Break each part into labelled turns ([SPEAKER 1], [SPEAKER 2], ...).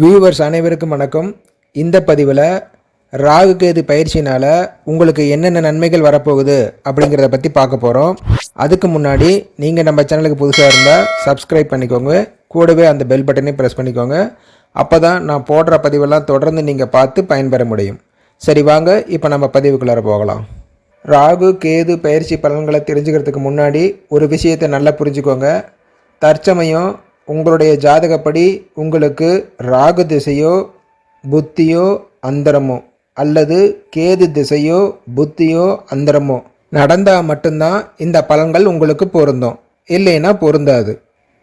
[SPEAKER 1] Viewers அனைவருக்கும் வணக்கம். இந்த பதிவில் ராகு கேது பயிற்சினால் உங்களுக்கு என்னென்ன நன்மைகள் வரப்போகுது அப்படிங்கிறத பற்றி பார்க்க போகிறோம் அதுக்கு முன்னாடி நீங்கள் நம்ம சேனலுக்கு புதுசாக இருந்தால் சப்ஸ்கிரைப் பண்ணிக்கோங்க. கூடவே அந்த பெல் பட்டனையும் ப்ரெஸ் பண்ணிக்கோங்க. அப்போ தான் நான் போடுற பதிவெல்லாம் தொடர்ந்து நீங்கள் பார்த்து பயன்பெற முடியும். சரி வாங்க இப்போ நம்ம பதிவுக்குள்ளார போகலாம். ராகு கேது பயிற்சி பலன்களை தெரிஞ்சுக்கிறதுக்கு முன்னாடி ஒரு விஷயத்தை நல்லா புரிஞ்சுக்கோங்க. தற்சமயம் உங்களுடைய ஜாதகப்படி உங்களுக்கு ராகு திசையோ புத்தியோ அந்தரமோ அல்லது கேது திசையோ புத்தியோ அந்தரமோ நடந்தால் மட்டும்தான் இந்த பலன்கள் உங்களுக்கு பொருந்தும். இல்லைன்னா பொருந்தாது.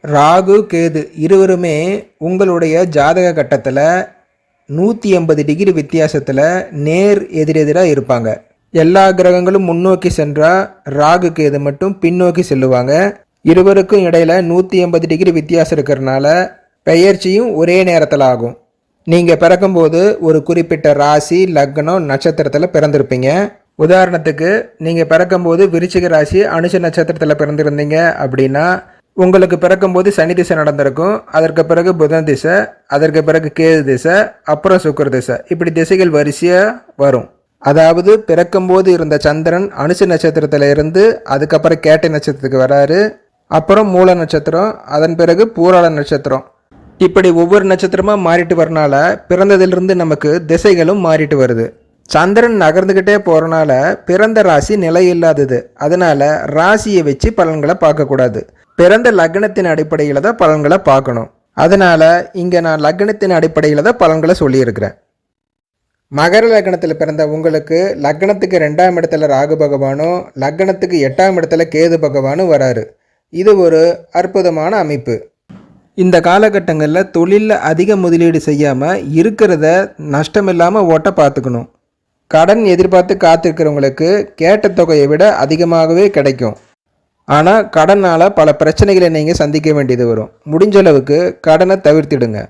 [SPEAKER 1] ராகு கேது இருவருமே உங்களுடைய ஜாதக கட்டத்தில் நூற்றி எண்பது டிகிரி வித்தியாசத்தில் நேர் எதிரெதிராக இருப்பாங்க. எல்லா கிரகங்களும் முன்னோக்கி சென்றால் ராகு கேது மட்டும் பின்னோக்கி செல்லுவாங்க. இருவருக்கும் இடையில் நூற்றி எண்பது டிகிரி வித்தியாசம் இருக்கிறனால பெயர்ச்சியும் ஒரே நேரத்தில் ஆகும். நீங்கள் பிறக்கும்போது ஒரு குறிப்பிட்ட ராசி லக்னம் நட்சத்திரத்தில் பிறந்திருப்பீங்க. உதாரணத்துக்கு நீங்கள் பிறக்கும்போது விருச்சிக ராசி அனுஷ நட்சத்திரத்தில் பிறந்திருந்தீங்க அப்படின்னா உங்களுக்கு பிறக்கும்போது சனி திசை நடந்திருக்கும். அதற்கு பிறகு புதன் திசை அதற்கு பிறகு கேது திசை அப்புறம் சுக்கர திசை. இப்படி திசைகள் வரிசையாக வரும். அதாவது பிறக்கும்போது இருந்த சந்திரன் அனுச நட்சத்திரத்தில் இருந்து அதுக்கப்புறம் கேட்டை நட்சத்திரத்துக்கு வராரு. அப்புறம் மூல நட்சத்திரம் அதன் பிறகு பூராள நட்சத்திரம். இப்படி ஒவ்வொரு நட்சத்திரமாக மாறிட்டு வரனால பிறந்ததிலிருந்து நமக்கு திசைகளும் மாறிட்டு வருது. சந்திரன் நகர்ந்துக்கிட்டே போகிறனால பிறந்த ராசி நிலை இல்லாதது. அதனால் ராசியை வச்சு பலன்களை பார்க்கக்கூடாது. பிறந்த லக்னத்தின் அடிப்படையில் தான் பலன்களை பார்க்கணும். அதனால் இங்கே நான் லக்னத்தின் அடிப்படையில் தான் பலன்களை சொல்லியிருக்கிறேன். மகர லக்னத்தில் பிறந்த உங்களுக்கு லக்னத்துக்கு ரெண்டாம் இடத்துல ராகு பகவானும் லக்னத்துக்கு எட்டாம் இடத்துல கேது பகவானும் வராரு. இது ஒரு அற்புதமான அமைப்பு. இந்த காலகட்டங்களில் தொழிலில் அதிக முதலீடு செய்யாமல் இருக்கிறத நஷ்டம் இல்லாமல் ஓட்ட பார்த்துக்கணும். கடன் எதிர்பார்த்து காத்திருக்கிறவங்களுக்கு கேட்ட தொகையை விட அதிகமாகவே கிடைக்கும். ஆனால் கடனால் பல பிரச்சனைகளை நீங்கள் சந்திக்க வேண்டியது வரும். முடிஞ்ச அளவுக்கு கடனை தவிர்த்திடுங்க.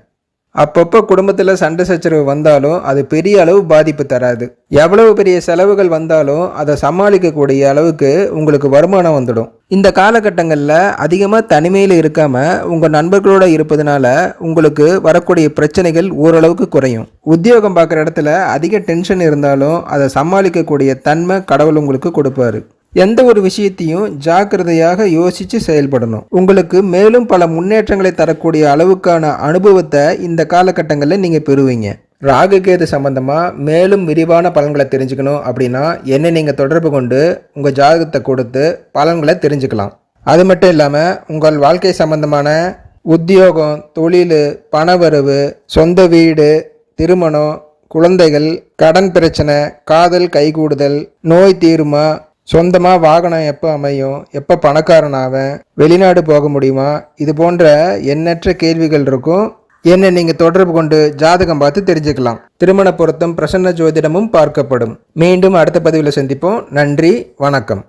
[SPEAKER 1] அப்பப்போ குடும்பத்தில் சண்டை சச்சரவு வந்தாலும் அது பெரிய அளவு பாதிப்பு தராது. எவ்வளவு பெரிய செலவுகள் வந்தாலும் அதை சமாளிக்கக்கூடிய அளவுக்கு உங்களுக்கு வருமானம் வந்துடும். இந்த காலகட்டங்களில் அதிகமாக தனிமையில் இருக்காமல் உங்கள் நண்பர்களோடு இருப்பதனால உங்களுக்கு வரக்கூடிய பிரச்சனைகள் ஓரளவுக்கு குறையும். உத்தியோகம் பார்க்குற இடத்துல அதிக டென்ஷன் இருந்தாலும் அதை சமாளிக்கக்கூடிய தன்மை கடவுள் உங்களுக்கு கொடுப்பாரு. எந்த ஒரு விஷயத்தையும் ஜாக்கிரதையாக யோசித்து செயல்படணும். உங்களுக்கு மேலும் பல முன்னேற்றங்களை தரக்கூடிய அளவுக்கான அனுபவத்தை இந்த காலகட்டங்களில் நீங்கள் பெறுவீங்க. ராகுகேது சம்பந்தமாக மேலும் விரிவான பலன்களை தெரிஞ்சுக்கணும் அப்படின்னா என்னை நீங்கள் தொடர்பு கொண்டு உங்கள் ஜாதகத்தை கொடுத்து பலன்களை தெரிஞ்சுக்கலாம். அது மட்டும் இல்லாமல் உங்கள் வாழ்க்கை சம்பந்தமான உத்தியோகம் தொழில் பணவரவு சொந்த வீடு திருமணம் குழந்தைகள் கடன் பிரச்சனை காதல் கைகூடுதல் நோய் தீர்மா சொந்தமாக வாகனம் எப்போ அமையும்? எப்போ பணக்காரன் ஆவேன்? வெளிநாடு போக முடியுமா? இது போன்ற எண்ணற்ற கேள்விகள் இருக்கும். என்ன நீங்கள் தொடர்பு கொண்டு ஜாதகம் பார்த்து தெரிஞ்சுக்கலாம். திருமண பொருத்தம் பிரசன்ன ஜோதிடமும் பார்க்கப்படும். மீண்டும் அடுத்த பதிவில் சந்திப்போம். நன்றி வணக்கம்.